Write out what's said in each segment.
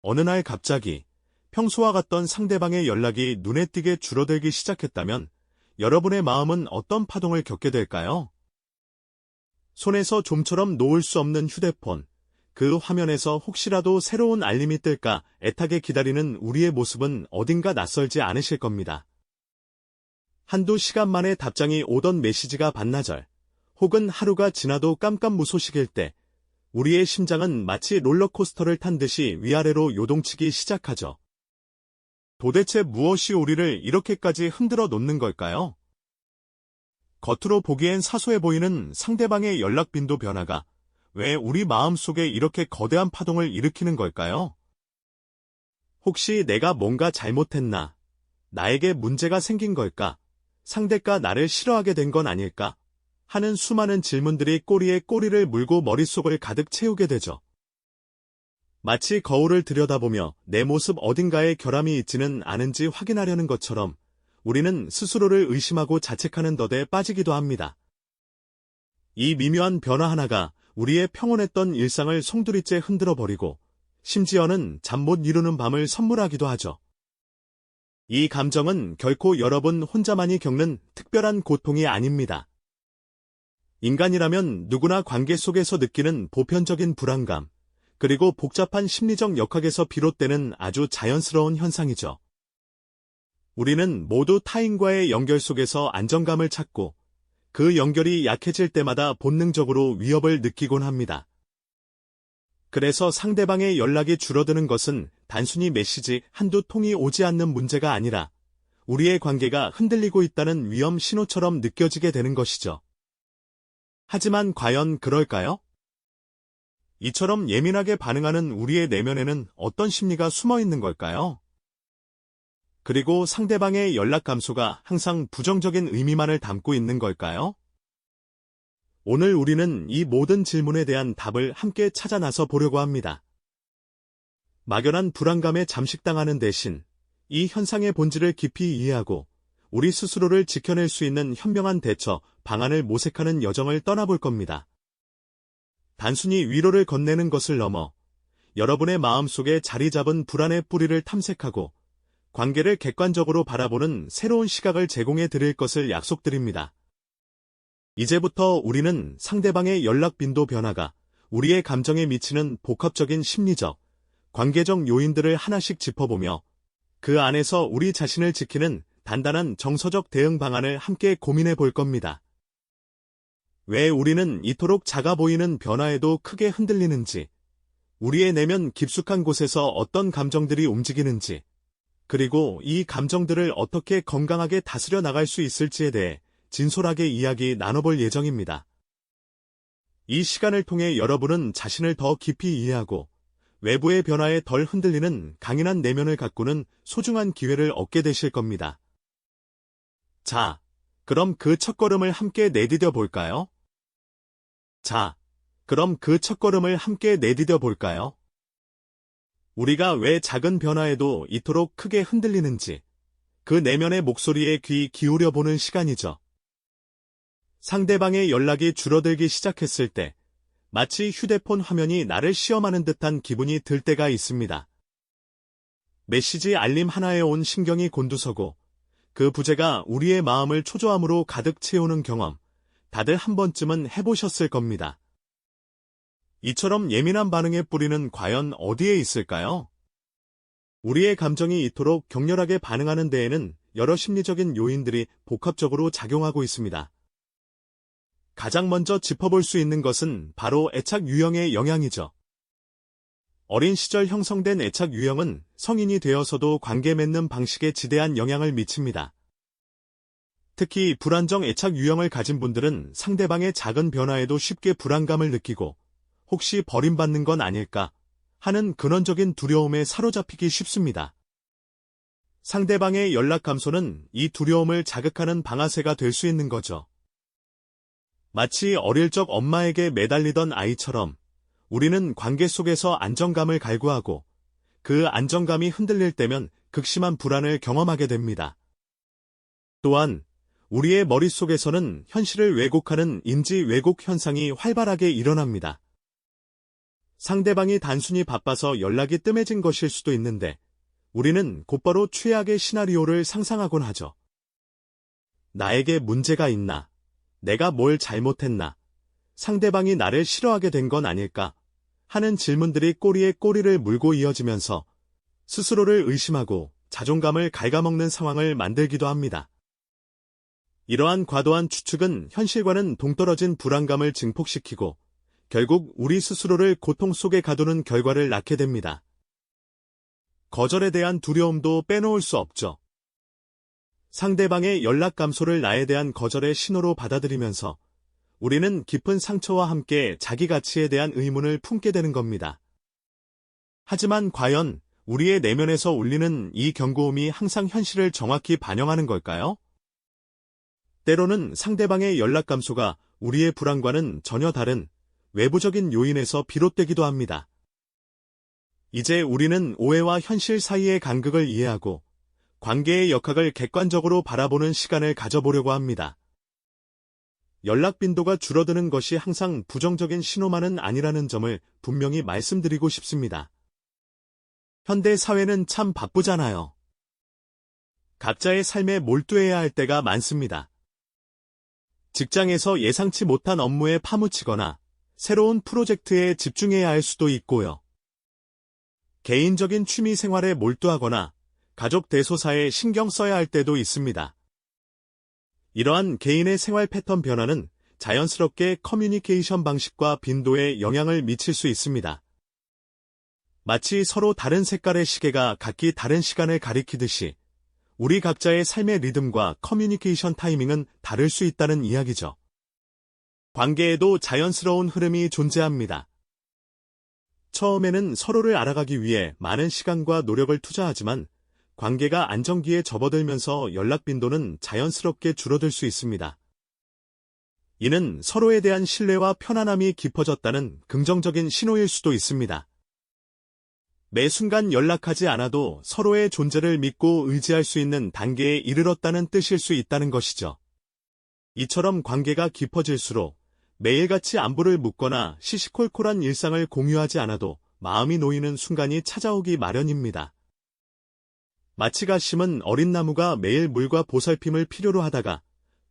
어느 날 갑자기 평소와 같던 상대방의 연락이 눈에 띄게 줄어들기 시작했다면 여러분의 마음은 어떤 파동을 겪게 될까요? 손에서 좀처럼 놓을 수 없는 휴대폰, 그 화면에서 혹시라도 새로운 알림이 뜰까 애타게 기다리는 우리의 모습은 어딘가 낯설지 않으실 겁니다. 한두 시간 만에 답장이 오던 메시지가 반나절, 혹은 하루가 지나도 깜깜무소식일 때, 우리의 심장은 마치 롤러코스터를 탄 듯이 위아래로 요동치기 시작하죠. 도대체 무엇이 우리를 이렇게까지 흔들어 놓는 걸까요? 겉으로 보기엔 사소해 보이는 상대방의 연락 빈도 변화가 왜 우리 마음속에 이렇게 거대한 파동을 일으키는 걸까요? 혹시 내가 뭔가 잘못했나? 나에게 문제가 생긴 걸까? 상대가 나를 싫어하게 된 건 아닐까? 하는 수많은 질문들이 꼬리에 꼬리를 물고 머릿속을 가득 채우게 되죠. 마치 거울을 들여다보며 내 모습 어딘가에 결함이 있지는 않은지 확인하려는 것처럼 우리는 스스로를 의심하고 자책하는 덫에 빠지기도 합니다. 이 미묘한 변화 하나가 우리의 평온했던 일상을 송두리째 흔들어 버리고 심지어는 잠 못 이루는 밤을 선물하기도 하죠. 이 감정은 결코 여러분 혼자만이 겪는 특별한 고통이 아닙니다. 인간이라면 누구나 관계 속에서 느끼는 보편적인 불안감, 그리고 복잡한 심리적 역학에서 비롯되는 아주 자연스러운 현상이죠. 우리는 모두 타인과의 연결 속에서 안정감을 찾고 그 연결이 약해질 때마다 본능적으로 위협을 느끼곤 합니다. 그래서 상대방의 연락이 줄어드는 것은 단순히 메시지 한두 통이 오지 않는 문제가 아니라 우리의 관계가 흔들리고 있다는 위험 신호처럼 느껴지게 되는 것이죠. 하지만 과연 그럴까요? 이처럼 예민하게 반응하는 우리의 내면에는 어떤 심리가 숨어 있는 걸까요? 그리고 상대방의 연락 감소가 항상 부정적인 의미만을 담고 있는 걸까요? 오늘 우리는 이 모든 질문에 대한 답을 함께 찾아 나서 보려고 합니다. 막연한 불안감에 잠식당하는 대신 이 현상의 본질을 깊이 이해하고 우리 스스로를 지켜낼 수 있는 현명한 대처, 방안을 모색하는 여정을 떠나볼 겁니다. 단순히 위로를 건네는 것을 넘어 여러분의 마음속에 자리 잡은 불안의 뿌리를 탐색하고 관계를 객관적으로 바라보는 새로운 시각을 제공해 드릴 것을 약속드립니다. 이제부터 우리는 상대방의 연락 빈도 변화가 우리의 감정에 미치는 복합적인 심리적, 관계적 요인들을 하나씩 짚어보며 그 안에서 우리 자신을 지키는 단단한 정서적 대응 방안을 함께 고민해 볼 겁니다. 왜 우리는 이토록 작아 보이는 변화에도 크게 흔들리는지, 우리의 내면 깊숙한 곳에서 어떤 감정들이 움직이는지, 그리고 이 감정들을 어떻게 건강하게 다스려 나갈 수 있을지에 대해 진솔하게 이야기 나눠볼 예정입니다. 이 시간을 통해 여러분은 자신을 더 깊이 이해하고 외부의 변화에 덜 흔들리는 강인한 내면을 가꾸는 소중한 기회를 얻게 되실 겁니다. 자, 그럼 그 첫걸음을 함께 내디뎌 볼까요? 자, 그럼 그 첫걸음을 함께 내디뎌 볼까요? 우리가 왜 작은 변화에도 이토록 크게 흔들리는지 그 내면의 목소리에 귀 기울여 보는 시간이죠. 상대방의 연락이 줄어들기 시작했을 때 마치 휴대폰 화면이 나를 시험하는 듯한 기분이 들 때가 있습니다. 메시지 알림 하나에 온 신경이 곤두서고 그 부재가 우리의 마음을 초조함으로 가득 채우는 경험, 다들 한 번쯤은 해보셨을 겁니다. 이처럼 예민한 반응의 뿌리는 과연 어디에 있을까요? 우리의 감정이 이토록 격렬하게 반응하는 데에는 여러 심리적인 요인들이 복합적으로 작용하고 있습니다. 가장 먼저 짚어볼 수 있는 것은 바로 애착 유형의 영향이죠. 어린 시절 형성된 애착 유형은 성인이 되어서도 관계 맺는 방식에 지대한 영향을 미칩니다. 특히 불안정 애착 유형을 가진 분들은 상대방의 작은 변화에도 쉽게 불안감을 느끼고 혹시 버림받는 건 아닐까 하는 근원적인 두려움에 사로잡히기 쉽습니다. 상대방의 연락 감소는 이 두려움을 자극하는 방아쇠가 될 수 있는 거죠. 마치 어릴 적 엄마에게 매달리던 아이처럼 우리는 관계 속에서 안정감을 갈구하고 그 안정감이 흔들릴 때면 극심한 불안을 경험하게 됩니다. 또한 우리의 머릿속에서는 현실을 왜곡하는 인지 왜곡 현상이 활발하게 일어납니다. 상대방이 단순히 바빠서 연락이 뜸해진 것일 수도 있는데 우리는 곧바로 최악의 시나리오를 상상하곤 하죠. 나에게 문제가 있나? 내가 뭘 잘못했나? 상대방이 나를 싫어하게 된 건 아닐까? 하는 질문들이 꼬리에 꼬리를 물고 이어지면서 스스로를 의심하고 자존감을 갉아먹는 상황을 만들기도 합니다. 이러한 과도한 추측은 현실과는 동떨어진 불안감을 증폭시키고 결국 우리 스스로를 고통 속에 가두는 결과를 낳게 됩니다. 거절에 대한 두려움도 빼놓을 수 없죠. 상대방의 연락 감소를 나에 대한 거절의 신호로 받아들이면서 우리는 깊은 상처와 함께 자기 가치에 대한 의문을 품게 되는 겁니다. 하지만 과연 우리의 내면에서 울리는 이 경고음이 항상 현실을 정확히 반영하는 걸까요? 때로는 상대방의 연락 감소가 우리의 불안과는 전혀 다른 외부적인 요인에서 비롯되기도 합니다. 이제 우리는 오해와 현실 사이의 간극을 이해하고 관계의 역학을 객관적으로 바라보는 시간을 가져보려고 합니다. 연락 빈도가 줄어드는 것이 항상 부정적인 신호만은 아니라는 점을 분명히 말씀드리고 싶습니다. 현대 사회는 참 바쁘잖아요. 각자의 삶에 몰두해야 할 때가 많습니다. 직장에서 예상치 못한 업무에 파묻히거나 새로운 프로젝트에 집중해야 할 수도 있고요. 개인적인 취미 생활에 몰두하거나 가족 대소사에 신경 써야 할 때도 있습니다. 이러한 개인의 생활 패턴 변화는 자연스럽게 커뮤니케이션 방식과 빈도에 영향을 미칠 수 있습니다. 마치 서로 다른 색깔의 시계가 각기 다른 시간을 가리키듯이 우리 각자의 삶의 리듬과 커뮤니케이션 타이밍은 다를 수 있다는 이야기죠. 관계에도 자연스러운 흐름이 존재합니다. 처음에는 서로를 알아가기 위해 많은 시간과 노력을 투자하지만 관계가 안정기에 접어들면서 연락 빈도는 자연스럽게 줄어들 수 있습니다. 이는 서로에 대한 신뢰와 편안함이 깊어졌다는 긍정적인 신호일 수도 있습니다. 매 순간 연락하지 않아도 서로의 존재를 믿고 의지할 수 있는 단계에 이르렀다는 뜻일 수 있다는 것이죠. 이처럼 관계가 깊어질수록 매일같이 안부를 묻거나 시시콜콜한 일상을 공유하지 않아도 마음이 놓이는 순간이 찾아오기 마련입니다. 마치가 심은 어린 나무가 매일 물과 보살핌을 필요로 하다가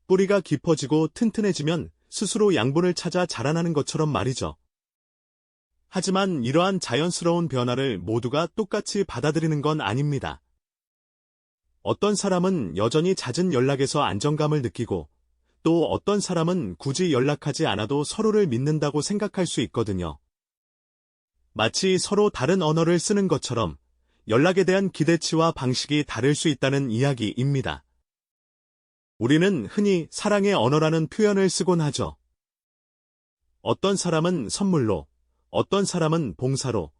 뿌리가 깊어지고 튼튼해지면 스스로 양분을 찾아 자라나는 것처럼 말이죠. 하지만 이러한 자연스러운 변화를 모두가 똑같이 받아들이는 건 아닙니다. 어떤 사람은 여전히 잦은 연락에서 안정감을 느끼고 또 어떤 사람은 굳이 연락하지 않아도 서로를 믿는다고 생각할 수 있거든요. 마치 서로 다른 언어를 쓰는 것처럼 연락에 대한 기대치와 방식이 다를 수 있다는 이야기입니다. 우리는 흔히 사랑의 언어라는 표현을 쓰곤 하죠. 어떤 사람은 선물로, 어떤 사람은 봉사로,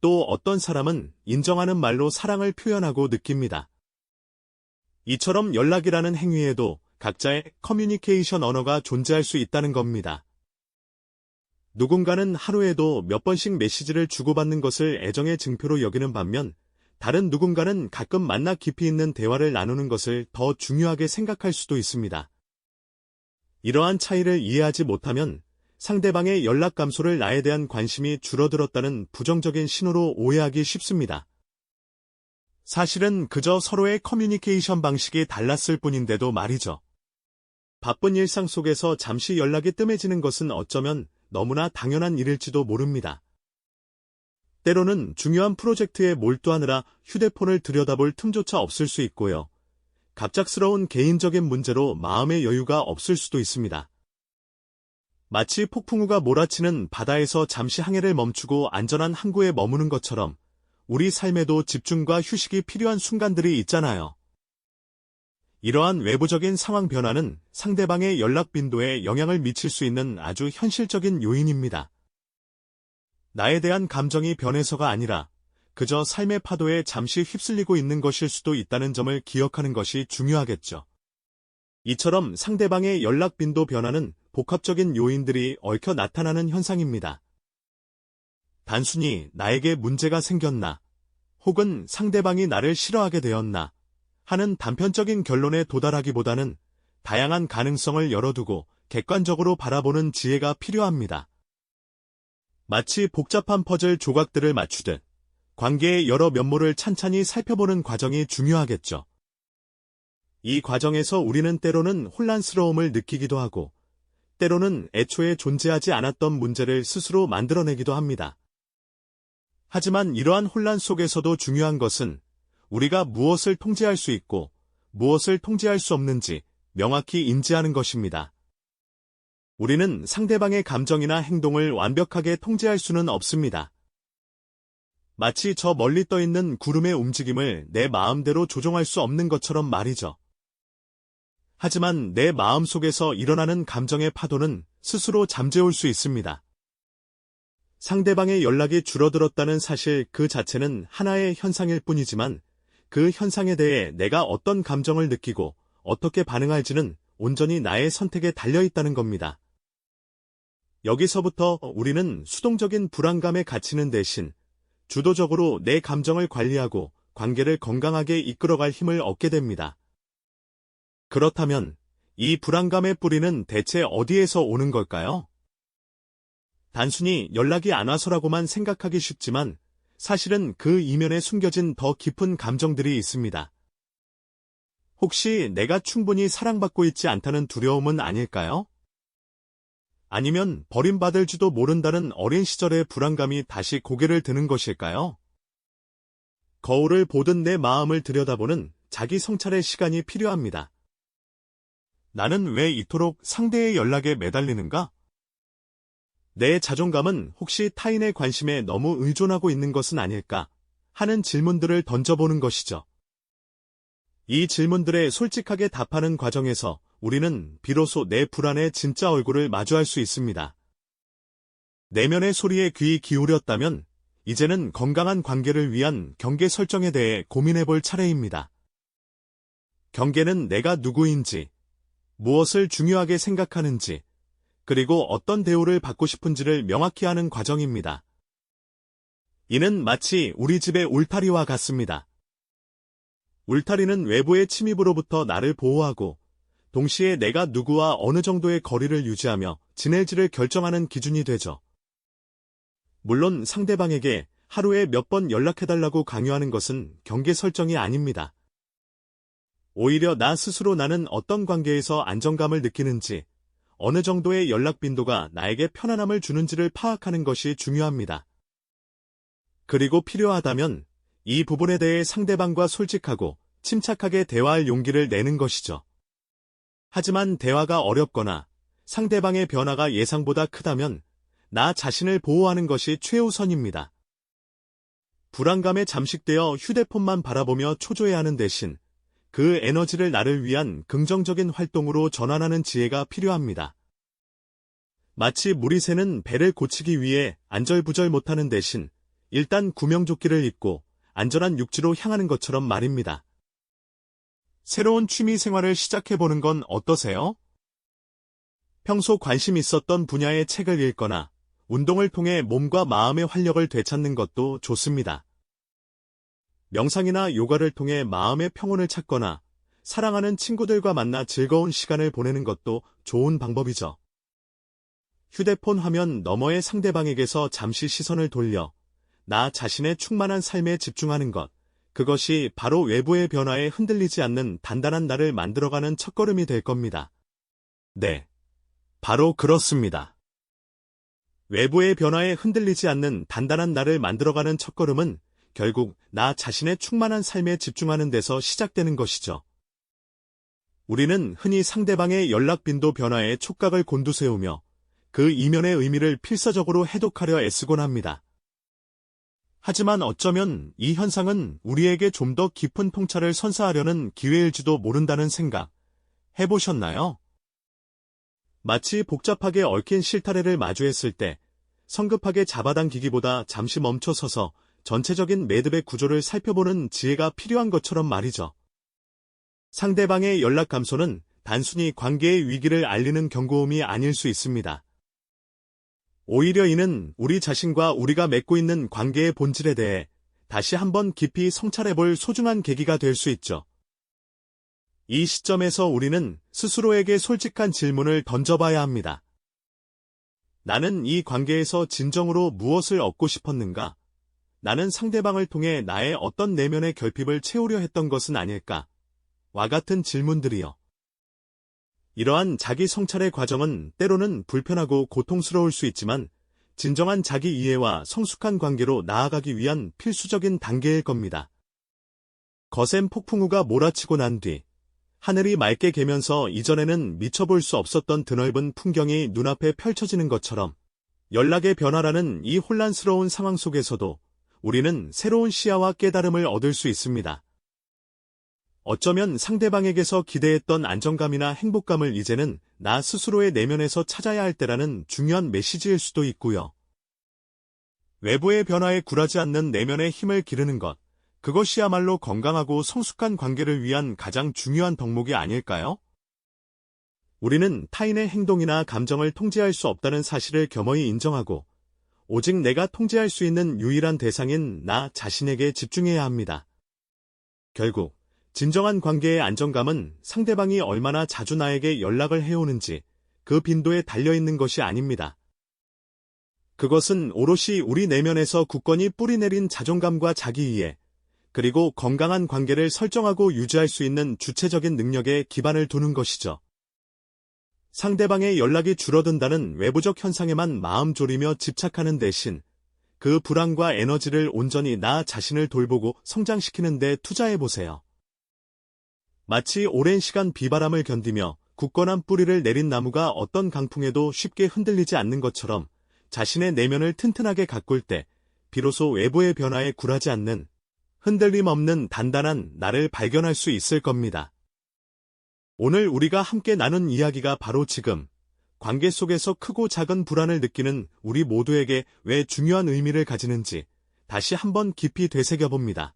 또 어떤 사람은 인정하는 말로 사랑을 표현하고 느낍니다. 이처럼 연락이라는 행위에도 각자의 커뮤니케이션 언어가 존재할 수 있다는 겁니다. 누군가는 하루에도 몇 번씩 메시지를 주고받는 것을 애정의 증표로 여기는 반면 다른 누군가는 가끔 만나 깊이 있는 대화를 나누는 것을 더 중요하게 생각할 수도 있습니다. 이러한 차이를 이해하지 못하면 상대방의 연락 감소를 나에 대한 관심이 줄어들었다는 부정적인 신호로 오해하기 쉽습니다. 사실은 그저 서로의 커뮤니케이션 방식이 달랐을 뿐인데도 말이죠. 바쁜 일상 속에서 잠시 연락이 뜸해지는 것은 어쩌면 너무나 당연한 일일지도 모릅니다. 때로는 중요한 프로젝트에 몰두하느라 휴대폰을 들여다볼 틈조차 없을 수 있고요. 갑작스러운 개인적인 문제로 마음의 여유가 없을 수도 있습니다. 마치 폭풍우가 몰아치는 바다에서 잠시 항해를 멈추고 안전한 항구에 머무는 것처럼 우리 삶에도 집중과 휴식이 필요한 순간들이 있잖아요. 이러한 외부적인 상황 변화는 상대방의 연락 빈도에 영향을 미칠 수 있는 아주 현실적인 요인입니다. 나에 대한 감정이 변해서가 아니라 그저 삶의 파도에 잠시 휩쓸리고 있는 것일 수도 있다는 점을 기억하는 것이 중요하겠죠. 이처럼 상대방의 연락 빈도 변화는 복합적인 요인들이 얽혀 나타나는 현상입니다. 단순히 나에게 문제가 생겼나, 혹은 상대방이 나를 싫어하게 되었나 하는 단편적인 결론에 도달하기보다는 다양한 가능성을 열어두고 객관적으로 바라보는 지혜가 필요합니다. 마치 복잡한 퍼즐 조각들을 맞추듯 관계의 여러 면모를 찬찬히 살펴보는 과정이 중요하겠죠. 이 과정에서 우리는 때로는 혼란스러움을 느끼기도 하고, 때로는 애초에 존재하지 않았던 문제를 스스로 만들어내기도 합니다. 하지만 이러한 혼란 속에서도 중요한 것은 우리가 무엇을 통제할 수 있고 무엇을 통제할 수 없는지 명확히 인지하는 것입니다. 우리는 상대방의 감정이나 행동을 완벽하게 통제할 수는 없습니다. 마치 저 멀리 떠 있는 구름의 움직임을 내 마음대로 조종할 수 없는 것처럼 말이죠. 하지만 내 마음 속에서 일어나는 감정의 파도는 스스로 잠재울 수 있습니다. 상대방의 연락이 줄어들었다는 사실 그 자체는 하나의 현상일 뿐이지만 그 현상에 대해 내가 어떤 감정을 느끼고 어떻게 반응할지는 온전히 나의 선택에 달려 있다는 겁니다. 여기서부터 우리는 수동적인 불안감에 갇히는 대신 주도적으로 내 감정을 관리하고 관계를 건강하게 이끌어갈 힘을 얻게 됩니다. 그렇다면 이 불안감의 뿌리는 대체 어디에서 오는 걸까요? 단순히 연락이 안 와서라고만 생각하기 쉽지만 사실은 그 이면에 숨겨진 더 깊은 감정들이 있습니다. 혹시 내가 충분히 사랑받고 있지 않다는 두려움은 아닐까요? 아니면 버림받을지도 모른다는 어린 시절의 불안감이 다시 고개를 드는 것일까요? 거울을 보듯 내 마음을 들여다보는 자기 성찰의 시간이 필요합니다. 나는 왜 이토록 상대의 연락에 매달리는가? 내 자존감은 혹시 타인의 관심에 너무 의존하고 있는 것은 아닐까? 하는 질문들을 던져보는 것이죠. 이 질문들에 솔직하게 답하는 과정에서 우리는 비로소 내 불안의 진짜 얼굴을 마주할 수 있습니다. 내면의 소리에 귀 기울였다면 이제는 건강한 관계를 위한 경계 설정에 대해 고민해 볼 차례입니다. 경계는 내가 누구인지, 무엇을 중요하게 생각하는지, 그리고 어떤 대우를 받고 싶은지를 명확히 하는 과정입니다. 이는 마치 우리 집의 울타리와 같습니다. 울타리는 외부의 침입으로부터 나를 보호하고 동시에 내가 누구와 어느 정도의 거리를 유지하며 지낼지를 결정하는 기준이 되죠. 물론 상대방에게 하루에 몇 번 연락해달라고 강요하는 것은 경계 설정이 아닙니다. 오히려 나 스스로 나는 어떤 관계에서 안정감을 느끼는지, 어느 정도의 연락 빈도가 나에게 편안함을 주는지를 파악하는 것이 중요합니다. 그리고 필요하다면 이 부분에 대해 상대방과 솔직하고 침착하게 대화할 용기를 내는 것이죠. 하지만 대화가 어렵거나 상대방의 변화가 예상보다 크다면 나 자신을 보호하는 것이 최우선입니다. 불안감에 잠식되어 휴대폰만 바라보며 초조해하는 대신 그 에너지를 나를 위한 긍정적인 활동으로 전환하는 지혜가 필요합니다. 마치 물이 새는 배를 고치기 위해 안절부절 못하는 대신 일단 구명조끼를 입고 안전한 육지로 향하는 것처럼 말입니다. 새로운 취미 생활을 시작해보는 건 어떠세요? 평소 관심 있었던 분야의 책을 읽거나 운동을 통해 몸과 마음의 활력을 되찾는 것도 좋습니다. 명상이나 요가를 통해 마음의 평온을 찾거나 사랑하는 친구들과 만나 즐거운 시간을 보내는 것도 좋은 방법이죠. 휴대폰 화면 너머의 상대방에게서 잠시 시선을 돌려 나 자신의 충만한 삶에 집중하는 것. 그것이 바로 외부의 변화에 흔들리지 않는 단단한 나를 만들어가는 첫걸음이 될 겁니다. 네. 바로 그렇습니다. 외부의 변화에 흔들리지 않는 단단한 나를 만들어가는 첫걸음은 결국 나 자신의 충만한 삶에 집중하는 데서 시작되는 것이죠. 우리는 흔히 상대방의 연락 빈도 변화에 촉각을 곤두세우며 그 이면의 의미를 필사적으로 해독하려 애쓰곤 합니다. 하지만 어쩌면 이 현상은 우리에게 좀 더 깊은 통찰을 선사하려는 기회일지도 모른다는 생각 해보셨나요? 마치 복잡하게 얽힌 실타래를 마주했을 때 성급하게 잡아당기기보다 잠시 멈춰서서 전체적인 매듭의 구조를 살펴보는 지혜가 필요한 것처럼 말이죠. 상대방의 연락 감소는 단순히 관계의 위기를 알리는 경고음이 아닐 수 있습니다. 오히려 이는 우리 자신과 우리가 맺고 있는 관계의 본질에 대해 다시 한번 깊이 성찰해볼 소중한 계기가 될 수 있죠. 이 시점에서 우리는 스스로에게 솔직한 질문을 던져봐야 합니다. 나는 이 관계에서 진정으로 무엇을 얻고 싶었는가? 나는 상대방을 통해 나의 어떤 내면의 결핍을 채우려 했던 것은 아닐까? 와 같은 질문들이요. 이러한 자기 성찰의 과정은 때로는 불편하고 고통스러울 수 있지만 진정한 자기 이해와 성숙한 관계로 나아가기 위한 필수적인 단계일 겁니다. 거센 폭풍우가 몰아치고 난 뒤 하늘이 맑게 개면서 이전에는 미쳐볼 수 없었던 드넓은 풍경이 눈앞에 펼쳐지는 것처럼 연락의 변화라는 이 혼란스러운 상황 속에서도 우리는 새로운 시야와 깨달음을 얻을 수 있습니다. 어쩌면 상대방에게서 기대했던 안정감이나 행복감을 이제는 나 스스로의 내면에서 찾아야 할 때라는 중요한 메시지일 수도 있고요. 외부의 변화에 굴하지 않는 내면의 힘을 기르는 것, 그것이야말로 건강하고 성숙한 관계를 위한 가장 중요한 덕목이 아닐까요? 우리는 타인의 행동이나 감정을 통제할 수 없다는 사실을 겸허히 인정하고 오직 내가 통제할 수 있는 유일한 대상인 나 자신에게 집중해야 합니다. 결국 진정한 관계의 안정감은 상대방이 얼마나 자주 나에게 연락을 해오는지 그 빈도에 달려있는 것이 아닙니다. 그것은 오롯이 우리 내면에서 굳건히 뿌리내린 자존감과 자기이해, 그리고 건강한 관계를 설정하고 유지할 수 있는 주체적인 능력에 기반을 두는 것이죠. 상대방의 연락이 줄어든다는 외부적 현상에만 마음 졸이며 집착하는 대신 그 불안과 에너지를 온전히 나 자신을 돌보고 성장시키는 데 투자해보세요. 마치 오랜 시간 비바람을 견디며 굳건한 뿌리를 내린 나무가 어떤 강풍에도 쉽게 흔들리지 않는 것처럼 자신의 내면을 튼튼하게 가꿀 때 비로소 외부의 변화에 굴하지 않는 흔들림 없는 단단한 나를 발견할 수 있을 겁니다. 오늘 우리가 함께 나눈 이야기가 바로 지금 관계 속에서 크고 작은 불안을 느끼는 우리 모두에게 왜 중요한 의미를 가지는지 다시 한번 깊이 되새겨봅니다.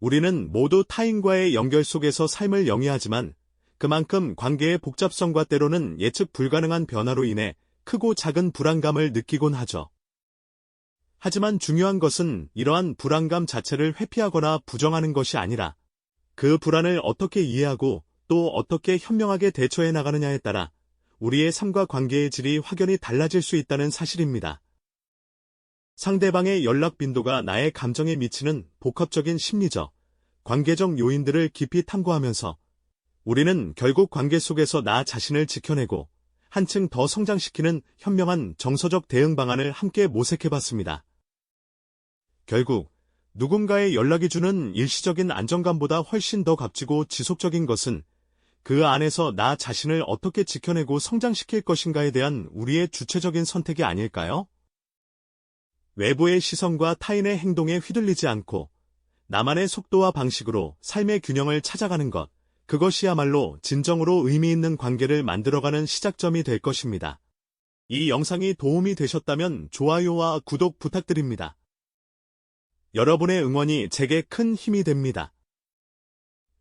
우리는 모두 타인과의 연결 속에서 삶을 영위하지만 그만큼 관계의 복잡성과 때로는 예측 불가능한 변화로 인해 크고 작은 불안감을 느끼곤 하죠. 하지만 중요한 것은 이러한 불안감 자체를 회피하거나 부정하는 것이 아니라 그 불안을 어떻게 이해하고 또 어떻게 현명하게 대처해 나가느냐에 따라 우리의 삶과 관계의 질이 확연히 달라질 수 있다는 사실입니다. 상대방의 연락 빈도가 나의 감정에 미치는 복합적인 심리적, 관계적 요인들을 깊이 탐구하면서 우리는 결국 관계 속에서 나 자신을 지켜내고 한층 더 성장시키는 현명한 정서적 대응 방안을 함께 모색해봤습니다. 결국 누군가의 연락이 주는 일시적인 안정감보다 훨씬 더 값지고 지속적인 것은 그 안에서 나 자신을 어떻게 지켜내고 성장시킬 것인가에 대한 우리의 주체적인 선택이 아닐까요? 외부의 시선과 타인의 행동에 휘둘리지 않고 나만의 속도와 방식으로 삶의 균형을 찾아가는 것, 그것이야말로 진정으로 의미 있는 관계를 만들어가는 시작점이 될 것입니다. 이 영상이 도움이 되셨다면 좋아요와 구독 부탁드립니다. 여러분의 응원이 제게 큰 힘이 됩니다.